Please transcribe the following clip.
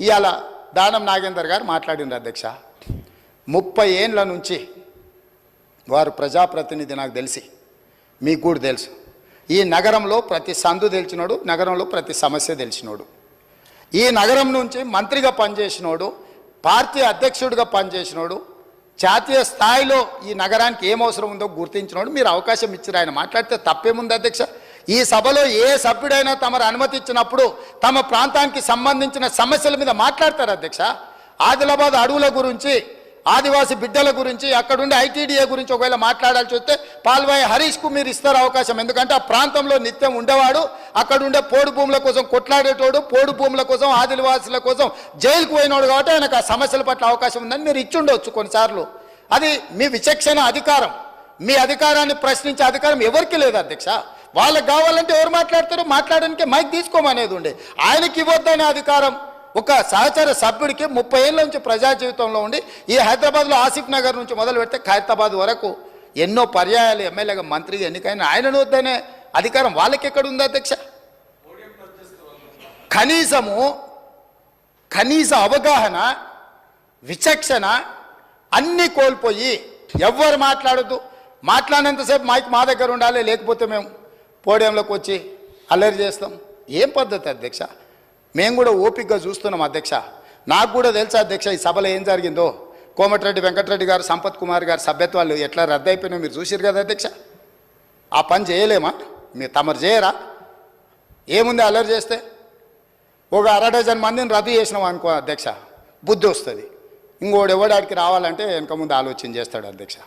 ఇవాళ దానం నాగేందర్ గారు మాట్లాడిండ్రు అధ్యక్ష. ముప్పై ఏండ్ల నుంచి వారు ప్రజాప్రతినిధి నాకు తెలిసి మీకు కూడా తెలుసు. ఈ నగరంలో ప్రతి సందు తెలిసినోడు నగరంలో ప్రతి సమస్య తెలిసినోడు. ఈ నగరం నుంచి మంత్రిగా పనిచేసినోడు పార్టీ అధ్యక్షుడిగా పనిచేసినోడు జాతీయ స్థాయిలో ఈ నగరానికి ఏం అవసరం ఉందో గుర్తించినోడు మీరు అవకాశం ఇచ్చారు ఆయన మాట్లాడితే తప్పేముంది అధ్యక్ష? ఈ సభలో ఏ సభ్యుడైనా తమరు అనుమతి ఇచ్చినప్పుడు తమ ప్రాంతానికి సంబంధించిన సమస్యల మీద మాట్లాడతారు అధ్యక్ష. ఆదిలాబాద్ అడవుల గురించి ఆదివాసి బిడ్డల గురించి అక్కడుండే ఐటీడీఏ గురించి ఒకవేళ మాట్లాడాల్సి వస్తే పాల్వాయి హరీష్కు మీరు ఇస్తారు అవకాశం. ఎందుకంటే ఆ ప్రాంతంలో నిత్యం ఉండేవాడు అక్కడుండే పోడు భూముల కోసం కొట్లాడేటోడు పోడు భూముల కోసం ఆదివాసుల కోసం జైలుకు పోయినోడు కాబట్టి ఆయనకు ఆ సమస్యల పట్ల అవకాశం ఉందని మీరు ఇచ్చుండొచ్చు కొన్నిసార్లు. అది మీ విచక్షణ అధికారం. మీ అధికారాన్ని ప్రశ్నించే అధికారం ఎవరికి లేదు అధ్యక్ష. వాళ్ళకి కావాలంటే ఎవరు మాట్లాడతారో? మాట్లాడడానికి మైక్ తీసుకోమనేది ఉండే. ఆయనకి ఇవ్వద్దనే అధికారం ఒక సహచర సభ్యుడికి ముప్పై ఏళ్ళ నుంచి ప్రజా జీవితంలో ఉండి ఈ హైదరాబాద్లో ఆసిఫ్ నగర్ నుంచి మొదలు పెడితే ఖైరతాబాద్ వరకు ఎన్నో పర్యాయాలు ఎమ్మెల్యేగా మంత్రిగా ఎన్నికైన ఆయనను వద్దనే అధికారం వాళ్ళకి ఎక్కడ ఉంది అధ్యక్ష? కనీసము కనీస అవగాహన విచక్షణ అన్నీ కోల్పోయి ఎవ్వరు మాట్లాడద్దు. మాట్లాడినంతసేపు మైక్ మా దగ్గర ఉండాలి లేకపోతే మేము పోడియంలోకి వచ్చి అల్లరి చేస్తాం. ఏం పద్ధతి అధ్యక్ష? మేము కూడా ఓపికగా చూస్తున్నాం అధ్యక్ష. నాకు కూడా తెలుసా అధ్యక్ష ఈ సభలో ఏం జరిగిందో? కోమటిరెడ్డి వెంకటరెడ్డి గారు సంపత్ కుమార్ గారు సభ్యత్వాలు ఎట్లా రద్దయిపోయినా మీరు చూసారు కదా అధ్యక్ష? ఆ పని చేయలేమా? మీరు తమరు చేయరా? ఏముంది అల్లరి చేస్తే? ఒక అర డజన్ మందిని రద్దు చేసినాం అనుకో అధ్యక్ష బుద్ధి వస్తుంది. ఇంకోడు ఎవడాడికి రావాలంటే వెనక ముందు ఆలోచన చేస్తాడు అధ్యక్ష.